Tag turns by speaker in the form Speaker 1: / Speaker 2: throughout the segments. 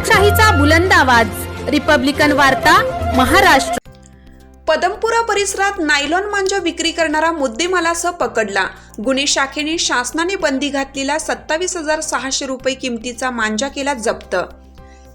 Speaker 1: लोकशाहीचा बुलंद आवाज. रिपब्लिकन वार्ता महाराष्ट्र.
Speaker 2: पदमपुरा परिसरात नायलॉन मांजा विक्री करणारा मुद्देमालासह पकडला. गुन्हे शाखेने शासनाने बंदी घातलेला सत्तावीस हजार सहाशे रुपये किमतीचा मांजा केला जप्त.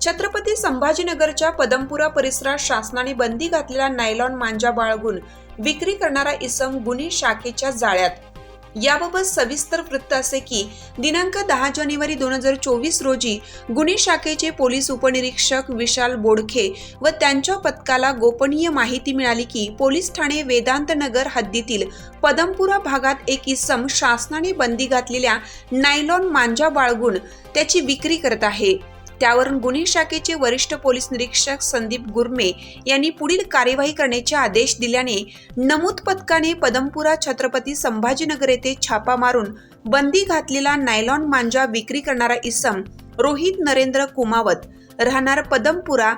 Speaker 2: छत्रपती संभाजीनगरच्या पदमपुरा परिसरात शासनाने बंदी घातलेला नायलॉन मांजा बाळगून विक्री करणारा इसम गुन्हे शाखेच्या जाळ्यात. याबाबत सविस्तर वृत्त असे की दिनांक दहा जानेवारी दोन हजार चोवीस रोजी गुन्हे शाखेचे पोलीस उपनिरीक्षक विशाल बोडखे व त्यांच्या पथकाला गोपनीय माहिती मिळाली की पोलीस ठाणे वेदांत नगर हद्दीतील पदमपुरा भागात एक इसम शासनाने बंदी घातलेल्या नायलॉन मांजा बाळगून त्याची विक्री करत आहे. त्यावरून गुन्हे शाखेचे वरिष्ठ पोलीस निरीक्षक संदीप गुरमे यांनी पुढील कार्यवाही करण्याचे आदेश दिल्याने नमूद पथकाने पदमपुरा छत्रपती संभाजीनगर येथे छापा मारून बंदी घातलेला नायलॉन मांजा विक्री करणारा इसम रोहित नरेंद्र कुमावत राहणार पदमपुरा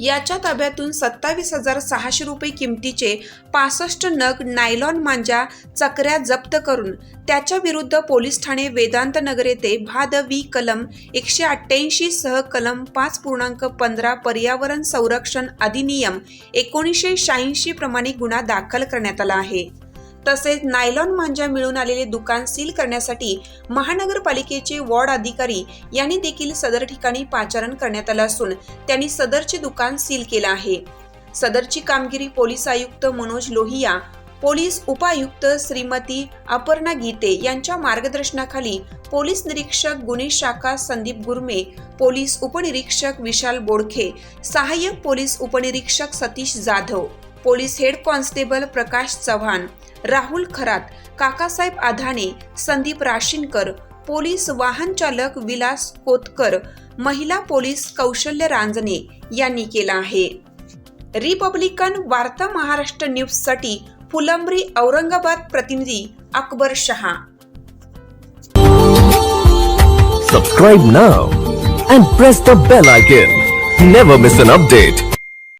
Speaker 2: याच्या ताब्यातून सत्तावीस हजार सहाशे रुपये किमतीचे पासष्ट नग नायलॉन मांजा चकऱ्या जप्त करून त्याच्या विरुद्ध पोलीस ठाणे वेदांत नगर येथे भादवी कलम एकशे अठ्ठ्याऐंशी सह कलम पाच पूर्णांक पंधरा पर्यावरण संरक्षण अधिनियम एकोणीसशे शहाऐंशी प्रमाणे गुन्हा दाखल करण्यात आला आहे. तसेच नायलॉन मांजा मिळून आलेले दुकान सील करण्यासाठी महानगरपालिकेचे वॉर्ड अधिकारी यांनी देखील सदर ठिकाणी पाचारण करण्यात आलं असून त्यांनी सदरचे दुकान सील केलं आहे. सदरची कामगिरी पोलीस आयुक्त मनोज लोहिया पोलीस उपायुक्त श्रीमती अपर्णा गीते यांच्या मार्गदर्शनाखाली पोलीस निरीक्षक गुन्हे शाखा संदीप गुरमे पोलीस उपनिरीक्षक विशाल बोडखे सहाय्यक पोलीस उपनिरीक्षक Satish Jadhav police head constable Prakash Chavan Rahul Kharat Kakasaheb Adhane Sandeep Rashinkar police वाहन चालक विलास कोतकर महिला पोलीस कौशल्य रांजणे यांनी केला आहे. रिपब्लिकन वार्ता महाराष्ट्र न्यूजसाठी फुलंब्री औरंगाबाद प्रतिनिधी Akbar Shah.
Speaker 3: Subscribe now and press the bell icon never miss an update